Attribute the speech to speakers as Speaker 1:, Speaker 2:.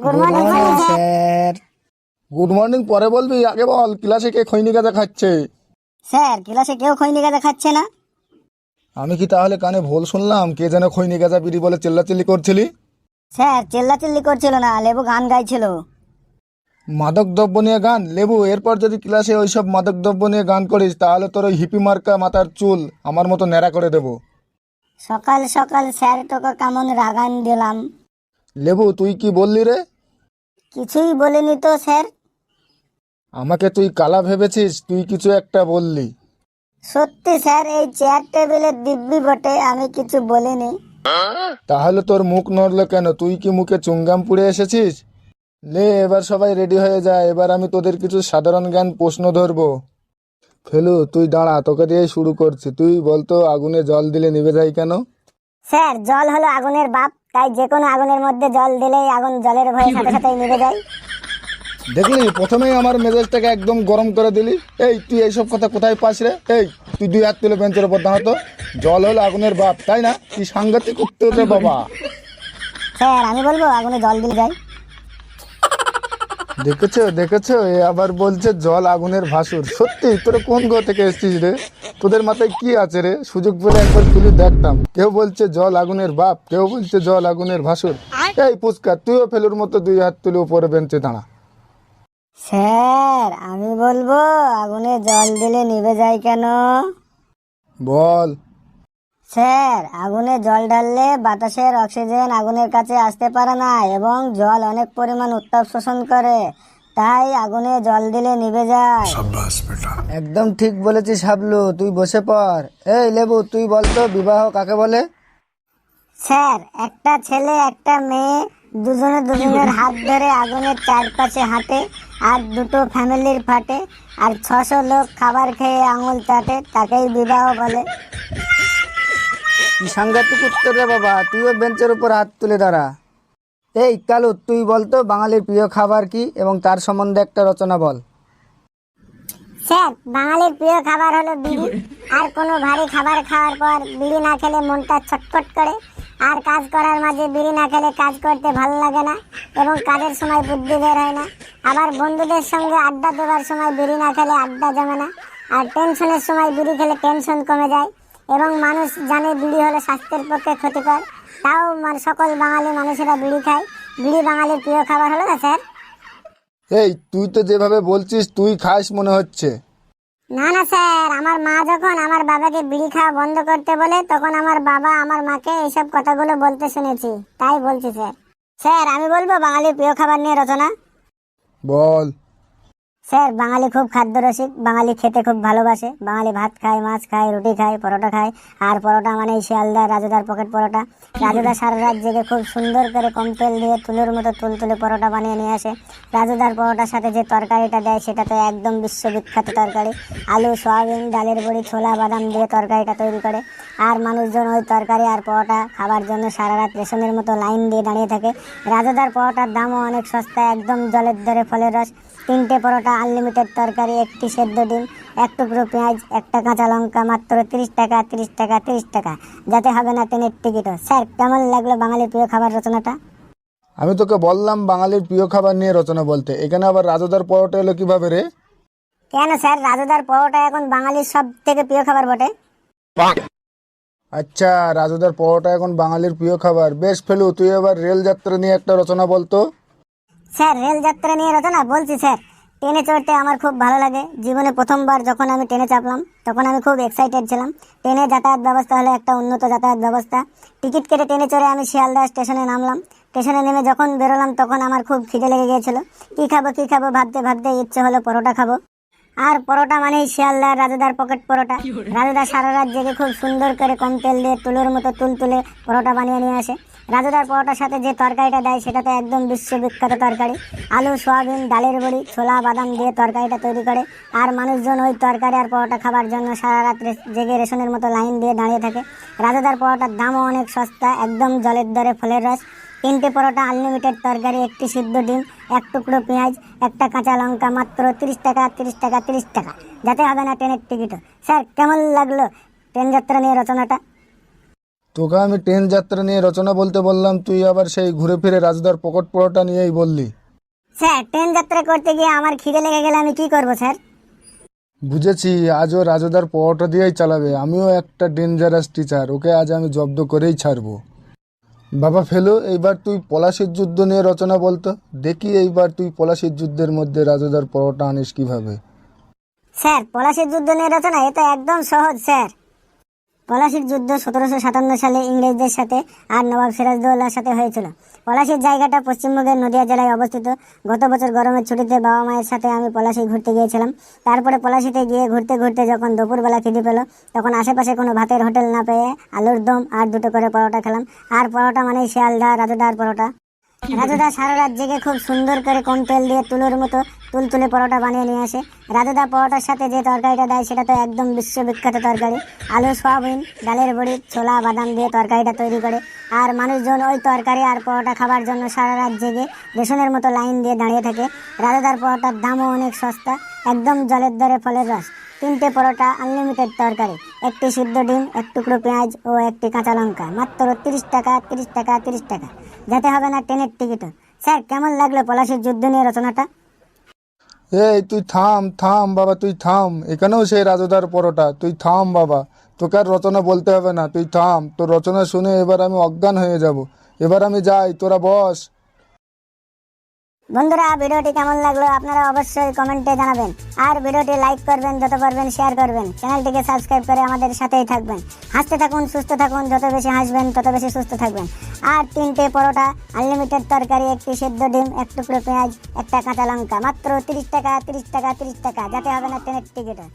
Speaker 1: Good morning
Speaker 2: sir good morning পরে বলবি আগে বল ক্লাসে কে খৈনি গাঁজা খাচ্ছে
Speaker 1: স্যার ক্লাসে কেউ খৈনি গাঁজা খাচ্ছে না?
Speaker 2: আমি কি তাহলে কানে ভুল শুনলাম? কে যেন খৈনি গাঁজা বিড়ি বলে চিল্লাচিল্লি করছিলি?
Speaker 1: স্যার চিল্লাচিল্লি করছিল না লেবু গান গাইছিল।
Speaker 2: মাদক দ্রব্য নিয়ে গান? লেবু এরপর যদি ক্লাসে ওইসব মাদক দ্রব্য নিয়ে গান করিস তাহলে তোর ওই হিপি মার্কা মাথার চুল আমার মতো ন্যাড়া করে দেবো।
Speaker 1: সকাল সকাল স্যার তোকে কেমন রাগান দিলাম।
Speaker 2: লেবু তুই কি বললি রে?
Speaker 1: কিছুই বলিনি তো স্যার।
Speaker 2: আমাকে তুই কালা ভেবেছিস তুই কিছু একটা বললি।
Speaker 1: সত্যি স্যার এই চেয়ার টেবিলের দিব্যি বটে আমি কিছু বলিনি।
Speaker 2: তাহলে তোর মুখ নড়লো কেন? তুই কি মুখে চুঙ্গাম পুড়ে এসেছিস? লে এবার সবাই রেডি হয়ে যায় এবার আমি তোদের কিছু সাধারণ জ্ঞান প্রশ্ন ধরবো। ফেলু তুই দাঁড়া তোকে দিয়ে শুরু করছি। তুই বলতো আগুনে জল দিলে নিভে যায় কেন?
Speaker 1: স্যার জল হলো আগুনের বাপ। তাই যে কোনো আগুনের মধ্যে জল দিলেই আগুন জলের ভয়ে সাথে সাথেই নিভে যায়।
Speaker 2: দেখলি প্রথমেই আমার মেজাজটাকে একদম গরম করে দিলি। এই তুই এইসব কথা কোথায় পাস রে? এই তুই দুই হাত তুলে বেঞ্চের উপর দাঁড়াতো জল হলো আগুনের বাপ তাই না? তুই সাংঘাতিক উত্তর রে বাবা।
Speaker 1: স্যার আমি বলব আগুনে জল দিলে যায়।
Speaker 2: দেখেছ দেখেছ? এ আবার বলছে জল আগুনের ভাসুর। সত্যি তোরা কোন গো থেকে এসছিস রে? তোদের মাথায় কি আছে রে? সুযোগ পেলে একবার তুলি দেখতাম। কেউ বলছে জল আগুনের বাপ কেউ বলছে জল আগুনের ভাসুর। এই পুচকা তুইও ফেলুর মতো দুই হাত তুলে উপরে বেঞ্চে দাঁড়া।
Speaker 1: স্যার আমি বলব আগুনে জল দিলে নিভে যায় কেন?
Speaker 2: বল।
Speaker 1: স্যার আগুনে জল ঢাললে বাতাসের অক্সিজেন আগুনের কাছে আসতে পারে না এবং জল অনেক পরিমাণ উত্তাপ শোষণ করে। তাই আগুনে জল দিলে নিভে যায়।
Speaker 2: একদম ঠিক বলেছিস হাবলু তুই বসে পড়। এই লেবু তুই বলতো বিবাহ কাকে বলে?
Speaker 1: স্যার একটা ছেলে একটা মেয়ে দুজনে দুজনের হাত ধরে আগুনের চারপাশে হাঁটে আর দুটো ফ্যামিলির ফাটে আর ছশো লোক খাবার খেয়ে আঙুল চাটে তাকেই বিবাহ বলে।
Speaker 2: সাংঘাতিক উত্তর রে বাবা তুইও বেঞ্চের উপর হাত তুলে দাঁড়া। এই কালু, তুই বলতো বাঙালির প্রিয় খাবার কি এবং তার সম্বন্ধে একটা রচনা বল।
Speaker 1: স্যার, বাঙালির প্রিয় খাবার হলো বিড়ি। আর কোনো ভারী খাবার খাওয়ার পর বিড়ি না খেলে মনটা ছটফট করে। আর কাজ করার মাঝে বিড়ি না খেলে কাজ করতে ভালো লাগে না এবং কাজের সময় বুদ্ধি বের হয় না। আবার বন্ধুদের সঙ্গে আড্ডা দেওয়ার সময় বিড়ি না খেলে আড্ডা জমে না। আর টেনশনের সময় বিড়ি খেলে টেনশন কমে যায়। এবং মানুষ জানে বিড়ি হলো স্বাস্থ্যের পক্ষে ক্ষতিকর। তাও মানে সকল বাঙালি মানুষেরা বিড়ি খায়। বিড়ি বাঙালির প্রিয় খাবার হলো না স্যার?
Speaker 2: এই তুই তো যেভাবে বলছিস তুই খাস মনে হচ্ছে।
Speaker 1: না না স্যার আমার মা যখন আমার বাবাকে বিড়ি খাওয়া বন্ধ করতে বলে তখন আমার বাবা আমার মাকে এইসব কথাগুলো বলতে শুনেছি। তাই বলছি স্যার। স্যার আমি বলব বাঙালির প্রিয় খাবার নিয়ে রচনা?
Speaker 2: বল।
Speaker 1: স্যার, বাঙালি খুব খাদ্য রসিক বাঙালি খেতে খুব ভালোবাসে। বাঙালি ভাত খায়, মাছ খায়, রুটি খায়, পরোটা খায়। আর পরোটা মানে শিয়ালদা রাজুদার পকেট পরোটা। রাজুদা সারা রাত জেগে খুব সুন্দর করে কম তেল দিয়ে তুলোর মতো তুল তুলে পরোটা বানিয়ে নিয়ে আসে। রাজুদার পরোটার সাথে যে তরকারিটা দেয়, সেটা তো একদম বিশ্ববিখ্যাত তরকারি। আলু, সয়াবিন, ডালের বড়ি, ছোলা, বাদাম দিয়ে তরকারিটা তৈরি করে। আর মানুষজন ওই তরকারি আর পরোটা খাবার জন্য সারা রাত রেশনের মতো লাইন দিয়ে দাঁড়িয়ে থাকে। রাজাদার পরোটার দামও অনেক সস্তা একদম জলের দরে ফলের রস। তিনটে পরোটা আনলিমিটেড তরকারি একটি সেদ্ধ ডিম এক টুকরো পেঁয়াজ একটা কাঁচা লঙ্কা মাত্র তিরিশ টাকা তিরিশ টাকা তিরিশ টাকা। যাতে হবে না ট্রেনের টিকিটও। স্যার কেমন লাগল বাঙালির প্রিয় খাবার রচনাটা?
Speaker 2: আমি তোকে বললাম বাঙালির প্রিয় খাবার নিয়ে রচনা বলতে। এখানে আবার রাজদার পরোটা এলো কীভাবে রে?
Speaker 1: কেন স্যার? রাজাদার পরোটা এখন বাঙালির সব থেকে প্রিয় খাবার বটে।
Speaker 2: আচ্ছা রাজুদার পরোটা এখন বাঙালির প্রিয় খাবার। বেশ ফেলু, তুই এবার রেল যাত্রা নিয়ে একটা রচনা বলতো
Speaker 1: স্যার, রেল যাত্রা নিয়ে রচনা? বলছি স্যার, ট্রেনে চড়তে আমার খুব ভালো লাগে। জীবনে প্রথমবার যখন আমি ট্রেনে চাপলাম, তখন আমি খুব এক্সাইটেড ছিলাম। ট্রেনে যাতায়াত ব্যবস্থা হলো একটা উন্নত যাতায়াত ব্যবস্থা। টিকিট কেটে ট্রেনে চড়ে আমি শিয়ালদা স্টেশনে নামলাম। স্টেশনে নেমে যখন বেরোলাম, তখন আমার খুব খিদে লেগে গিয়েছিল। কী খাব কী খাব, ভাবতে ভাবতে ইচ্ছে হলো পরোটা খাব। আর পরোটা মানেই শিয়ালদার রাজুদার পকেট পরোটা। রাজুদা সারা রাত জেগে খুব সুন্দর করে কম তেল দিয়ে তুলোর মতো তুল তুলে পরোটা বানিয়ে নিয়ে আসে। রাজুদার পরোটার সাথে যে তরকারিটা দেয় সেটা তো একদম বিশ্ববিখ্যাত তরকারি। আলু সয়াবিন ডালের বড়ি ছোলা বাদাম দিয়ে তরকারিটা তৈরি করে। আর মানুষজন ওই তরকারি আর পরোটা খাবার জন্য সারা রাত জেগে রেশনের মতো লাইন দিয়ে দাঁড়িয়ে থাকে। রাজুদার পরোটার দামও অনেক সস্তা একদম জলের দরে ফলের রস। তিনটে পরোটা আনলিমিটেড তরকারি একটি সিদ্ধ ডিম এক টুকরো পেঁয়াজ একটা কাঁচা লঙ্কা মাত্র তিরিশ টাকা তিরিশ টাকা তিরিশ টাকা। যাতে হবে না ট্রেনের টিকিটও। স্যার কেমন লাগল ট্রেন যাত্রা নিয়ে রচনাটা?
Speaker 2: তোকে আমি ট্রেন যাত্রা নিয়ে রচনা বলতে বললাম তুই আবার সেই ঘুরে ফিরে রাজদার পকট পরোটা নিয়েই বললি।
Speaker 1: স্যার ট্রেন যাত্রা করতে গিয়ে আমার খিদে লেগে গেলে আমি কি করব স্যার?
Speaker 2: বুঝেছি আজও রাজদার পরোটা দিয়েই চালাবে। আমিও একটা ডেঞ্জারাস টিচার ওকে আজ আমি জব্দ করেই ছাড়বো। বাবা ফেলো, এইবার তুই পলাশের যুদ্ধ নিয়ে রচনা বলতো। দেখি এইবার তুই পলাশের যুদ্ধের মধ্যে রাজাদার পরোটা আনিস কীভাবে।
Speaker 1: স্যার, পলাশের যুদ্ধ নিয়ে রচনা এটা একদম সহজ, স্যার। পলাশির যুদ্ধ সতেরোশো সাতান্ন সালে ইংরেজদের সাথে আর নবাব সিরাজদৌল্লার সাথে হয়েছিল। পলাশির জায়গাটা পশ্চিমবঙ্গের নদিয়া জেলায় অবস্থিত। গত বছর গরমের ছুটিতে বাবা মায়ের সাথে আমি পলাশি ঘুরতে গিয়েছিলাম। তারপরে পলাশিতে গিয়ে ঘুরতে ঘুরতে যখন দুপুরবেলা খিদে পেল, তখন আশেপাশে কোনো ভাতের হোটেল না পেয়ে আলুর দম আর দুটো করে পরোটা খেলাম। আর পরোটা মানেই শিয়ালদা, রাজুদার পরোটা। রাজুদা সারা রাত জেগে খুব সুন্দর করে কম তেল দিয়ে তুলোর মতো তুলতুলে পরোটা বানিয়ে নিয়ে আসে। রাজুদা পরোটার সাথে যে তরকারিটা দেয় সেটা তো একদম বিশ্ববিখ্যাত তরকারি। আলু, সয়াবিন, ডালের বড়ি, ছোলা, বাদাম দিয়ে তরকারিটা তৈরি করে। আর মানুষজন ওই তরকারি আর পরোটা খাবার জন্য সারা রাত জেগে রেশনের মতো লাইন দিয়ে দাঁড়িয়ে থাকে। রাজুদার পরোটার দামও অনেক সস্তা, একদম জলের দরে ফলের রস। তিনটে পরোটা আনলিমিটেড তরকারি, একটি সিদ্ধ ডিম, এক টুকরো পেঁয়াজ ও একটি কাঁচা লঙ্কা। মাত্র তিরিশ টাকা তিরিশ টাকা তিরিশ টাকা। যেতে হবে না ট্রেনের টিকিটও। স্যার, কেমন লাগল পলাশির যুদ্ধ নিয়ে রচনাটা?
Speaker 2: এই, তুই থাম থাম, বাবা, তুই থাম। এখানেও সেই রাজদার পরোটা। তুই থাম, বাবা। তোকে আর রচনা বলতে হবে না। তুই থাম। তোর রচনা শুনে এবার আমি অজ্ঞান হয়ে যাব। এবার আমি যাই। তোরা বস।
Speaker 1: বন্ধুরা, ভিডিওটি কেমন লাগল আপনারা অবশ্যই কমেন্টে জানাবেন। আর ভিডিওটি লাইক করবেন, যত পারবেন শেয়ার করবেন। চ্যানেলটিকে সাবস্ক্রাইব করে আমাদের সাথেই থাকবেন। হাসতে থাকুন, সুস্থ থাকুন, যত বেশি হাসবেন, তত বেশি সুস্থ থাকবেন। আর তিনটে পরোটা আনলিমিটেড তরকারি, একটি সেদ্ধ ডিম, এক টুকরো পেঁয়াজ, একটা কাঁচা লঙ্কা, মাত্র তিরিশ টাকা তিরিশ টাকা তিরিশ টাকা, যাতে হবে না ট্রেনের টিকিটে।